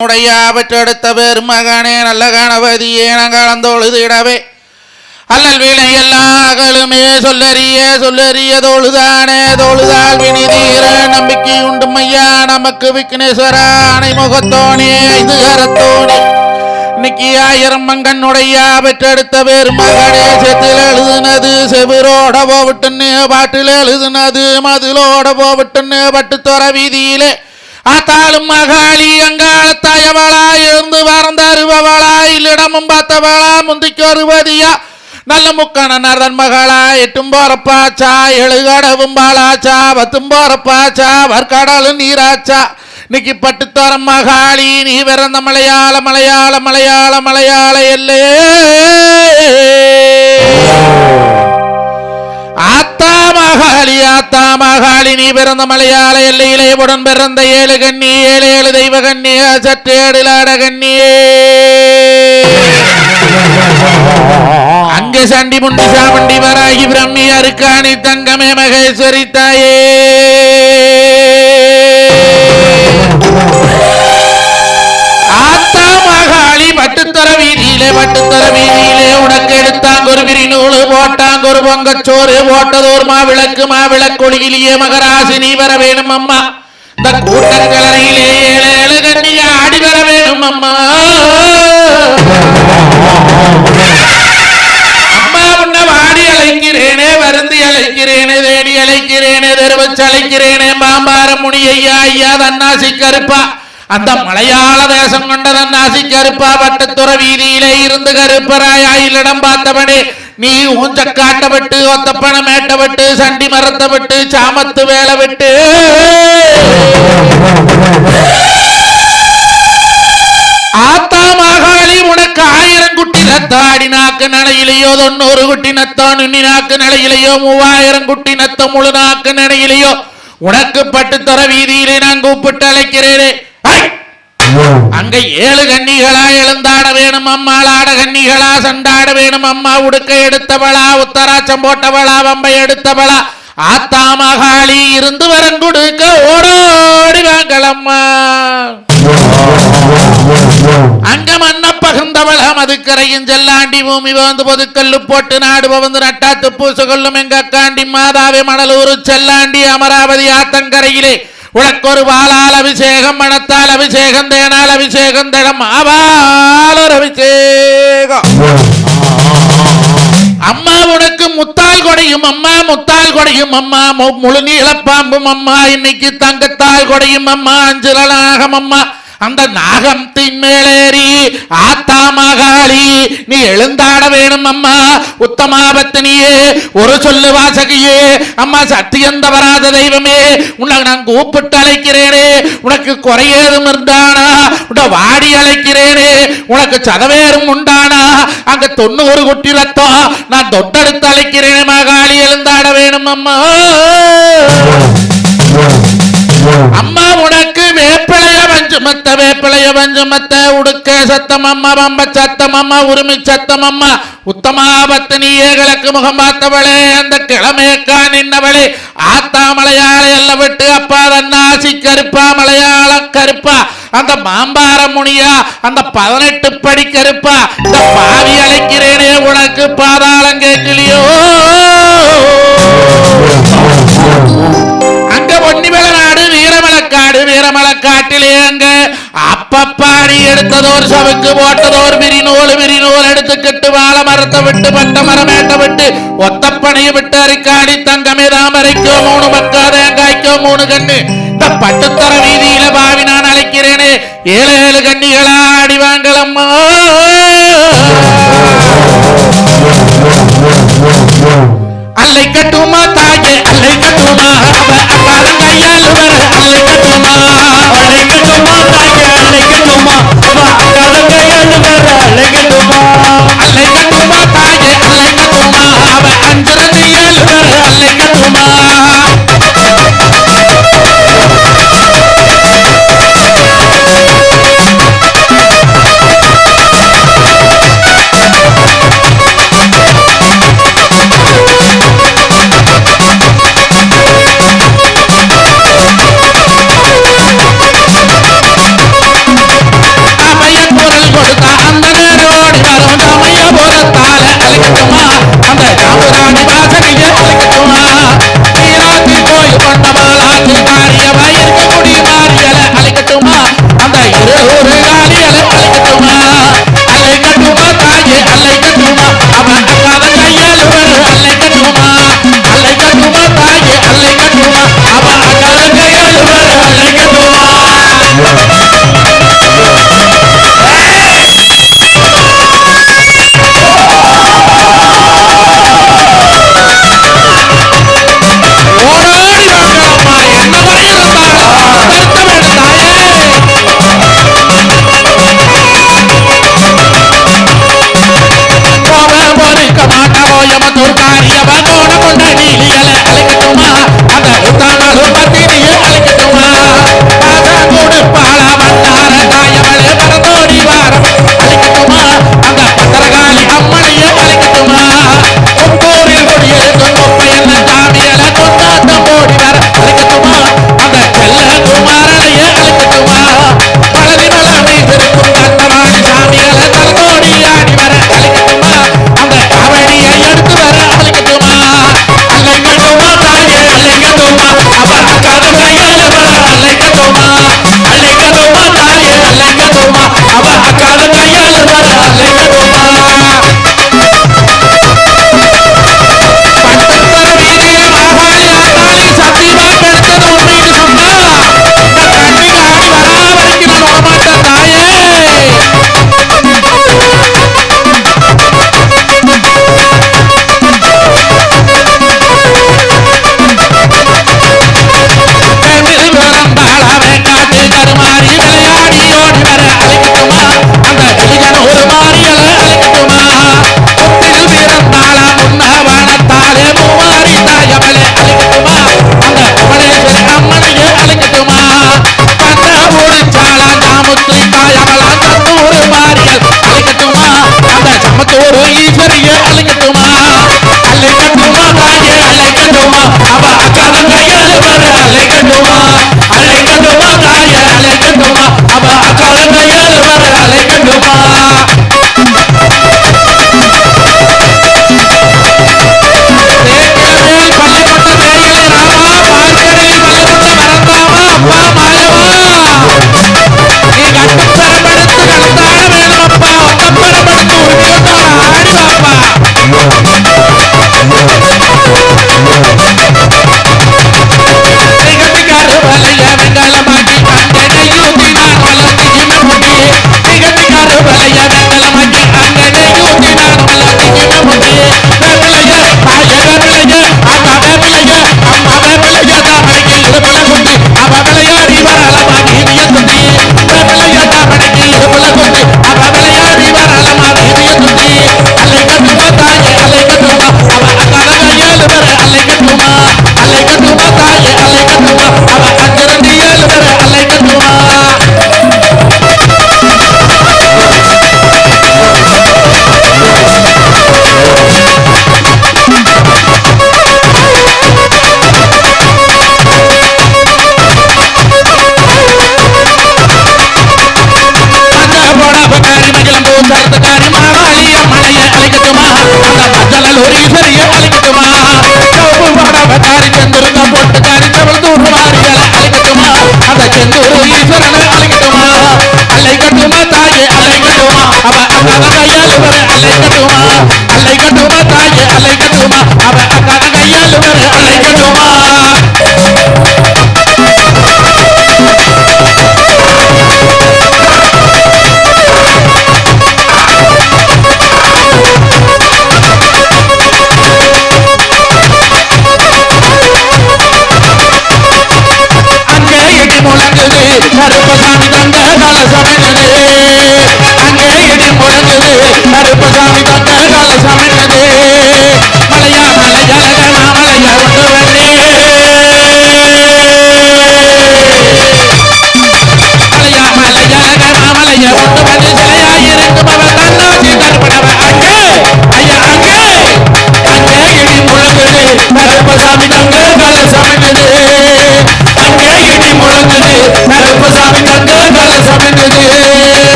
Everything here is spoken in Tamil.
உடைய பெற்றெடுத்த பெருமகனே நல்ல கணபதியே நகலந்தொழுதிடவே அல்லல் வினை எல்லா அகலுமே சொல்லறிய சொல்லறிய தொழுதானே தொழுதால் வினிதீர நம்பிக்கை உண்டு ஐயா நமக்கு விக்னேஸ்வர அணை முகத்தோனே ஐந்து கரத்தோனே இன்னைக்கு ஆயிரம் மங்கனுடைய பெற்றெடுத்த பெருமகனே செத்தில் எழுதுனது செவிரோட போவிட்டுன்னு பாட்டில் எழுதுனது மதிலோட போவிட்டுன்னு பட்டுத்தொர வீதியிலே. ஆத்தாலும் மகாளி அங்காளத்தாயவளா இருந்து பறந்தருபவளா இல்லிடமும் பார்த்தவளா முந்திக்கு வருவதியா? நல்ல முக்கான நரன் மகளா எட்டும் போறப்பாச்சா? எழுகடவும் பாலாச்சா? பத்தும் போறப்பாச்சா? வர்க்கடலும் நீராச்சா? இன்னைக்கு பட்டுத்தோரம் மகாளி நீ பிறந்த மலையாள மலையாள மலையாள மலையாள எல்லே. ஆத்தா மகாளி ஆத்தா மகாளி நீ பிறந்த மலையாள எல்லையிலே உடன் பிறந்த ஏழு கண்ணி ஏழு ஏழு தெய்வ கண்ணிய சற்றேடிலாட கண்ணியே அங்க சண்டி முண்டி சாமண்டி வராகி பிரம்மி அருக்காணி தங்கமே மகேஸ்வரி தாயே. வீதியிலே வீதியிலே உனக்கு எடுத்தாங்க ஒரு விரி போட்டாங்க ஒரு பொங்கச்சோறு போட்டதோர் மாவிளக்கு மாவிளக்கொழியிலேயே மகராசி நீ வர வேணும் அம்மா. இந்த கூட்டக்கலரையிலே ஏழு ஏழு கண்ணியா ஆடி வர வேணும் அம்மா. அம்மா உன்னை வாடி அழைக்கிறேனே வருந்தி அழைக்கிறேனே தேடி அழைக்கிறேனே தெருவச்சு அழைக்கிறேனே பாம்பார முனி ஐயா ஐயா தன்னாசி கருப்பா. அந்த மலையாள தேசம் கொண்ட தன்னாசி கருப்பா வட்டத்துற வீதியிலே இருந்து கருப்பராயாயில் இடம் பார்த்தவனே நீ ஊஞ்ச காட்ட விட்டு ஒத்தப்பன மேட்ட விட்டு சண்டி மரத்தை விட்டு சாமத்து வேலை விட்டு ஆத்தா மகாளி உனக்கு ஆயிரம் குட்டி நத்தாடி நாக்கு நடையிலையோ தொண்ணூறு குட்டி நத்தம் நுண்ணி நாக்கு நடையிலையோ மூவாயிரம் குட்டி நத்தம் முழு நாக்கு நடையிலையோ உனக்கு பட்டு தர வீதியிலே நான் கூப்பிட்டு அழைக்கிறேனே! அங்க ஏழு கன்னிகளா எழுந்தாட வேணும் அம்மாளாட கன்னிகளா சண்டாட வேணும் அம்மா உடுக்க எடுத்தவளா உத்தராச்சம் போட்டவளா வம்பை எடுத்தவளா. ஆத்தா மகாளி இருந்து வரம் கொடுக்க ஓடோடி வாங்கலம்மா அங்க மன்ன பகுந்தவள மதுக்கரையும் செல்லாண்டி பூமி வந்து பொதுக்கல்லு போட்டு நாடு வந்து நட்டாத்து பூசு கொள்ளும் எங்க காண்டி மாதாவே மணலூரு செல்லாண்டி அமராவதி ஆத்தங்கரையிலே. உனக்கொரு வாளால் அபிஷேகம் மனத்தால் அபிஷேகம் தேனால் அபிஷேகம் திடம் ஆவாலர் அபிஷேகம். அம்மா உனக்கு முத்தால் கொடையும் அம்மா முத்தால் கொடையும் அம்மா முழு நீளப்பாம்பும் அம்மா இன்னைக்கு தங்கத்தால் கொடையும் அம்மா அஞ்சுலநாகம் அம்மா அந்த நாகத்தின் மேலேறி ஆத்தா மகாளி நீ எழுந்தாட வேணும் அம்மா உத்தமாபத்தினியே ஒரு சொல்லு வாசகியே அம்மா சத்தியம் தவறாத தெய்வமே உன்னை நான் கூப்பிட்டு அழைக்கிறேனே உனக்கு குறையேதும் இருந்தானா உட வாடி அழைக்கிறேனே உனக்கு சதவேறும் உண்டானா? அங்க தொண்ணூறு குட்டி ரத்தம் நான் தொட்டெடுத்து அழைக்கிறேனே மகாளி எழுந்தாட வேணும் அம்மா. அம்மா உனக்கு வஞ்சுமத்த வேப்பிளைய வஞ்சுமத்த உடுக்க சத்தமம்மா பம்ப சத்தமம்மா உரிமை சத்தமம்மா உத்தமாபத்தினியே கிழக்கு முகம் பார்த்தவளே அந்த கிழமையக்கா நின்னவளே. ஆத்தா எல்ல விட்டு அப்பா தன்னாசி கருப்பா மலையாள கருப்பா. அந்த மாம்பார முனியா அந்த பதினெட்டு படி கருப்பா. இந்த பாவி அழைக்கிறேனே உனக்கு பாதாளம் கேட்கலையோ அப்பப்பாடி எடுத்ததோர் சவுக்கு போட்டதோர் விரிநூல் விரிநூல் எடுத்து நூல் வாழ மரத்தை விட்டு பட்ட மரமேட்ட விட்டு ஒத்தப்பனையை விட்டு அரிக்காடி தங்கமே தாமரைக்கோ மூணு மக்கா தேங்காய்க்கோ மூணு கண்ணு. இந்த பட்டுத்தர வீதியில பாவி நான் அழைக்கிறேனே ஏழு ஏழு கண்ணிகளா ஆடி அல்லை கட்டுமா தாயே அல்லை கட்டுமா அவ அக்காரன் கையால் வர அல்லை கட்டுமா. ஒரு